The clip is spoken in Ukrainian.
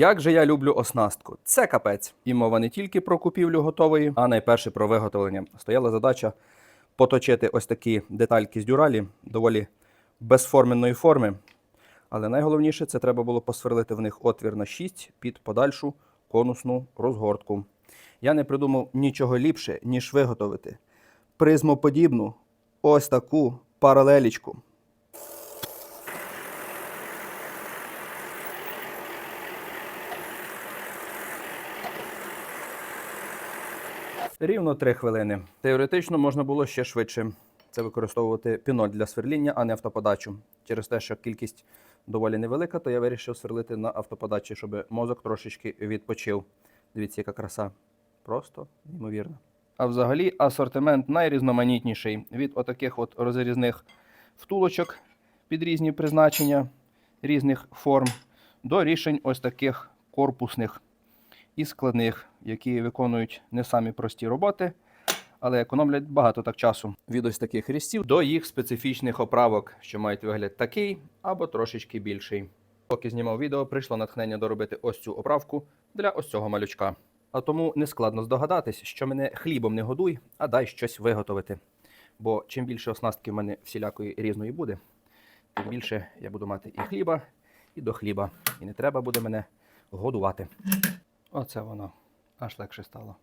Як же я люблю оснастку? Це капець. І мова не тільки про купівлю готової, а найперше про виготовлення. Стояла задача поточити ось такі детальки з дюралі, доволі безформенної форми. Але найголовніше це треба було посверлити в них отвір на 6 під подальшу конусну розгортку. Я не придумав нічого ліпше, ніж виготовити призмоподібну ось таку паралелічку. Рівно 3 хвилини. Теоретично можна було ще швидше. Це використовувати піноль для сверління, а не автоподачу. Через те, що кількість доволі невелика, то я вирішив сверлити на автоподачі, щоб мозок трошечки відпочив. Дивіться, яка краса. Просто неймовірно. А взагалі асортимент найрізноманітніший від отаких от розрізних втулочок під різні призначення різних форм до рішень ось таких корпусних і складних, які виконують не самі прості роботи, але економлять багато так часу. Від ось таких різців до їх специфічних оправок, що мають вигляд такий або трошечки більший. Поки знімав відео, прийшло натхнення доробити ось цю оправку для ось цього малючка. А тому не складно здогадатись, що мене хлібом не годуй, а дай щось виготовити. Бо чим більше оснастки в мене всілякої різної буде, тим більше я буду мати і хліба, і до хліба. І не треба буде мене годувати. Оце воно аж легше стало.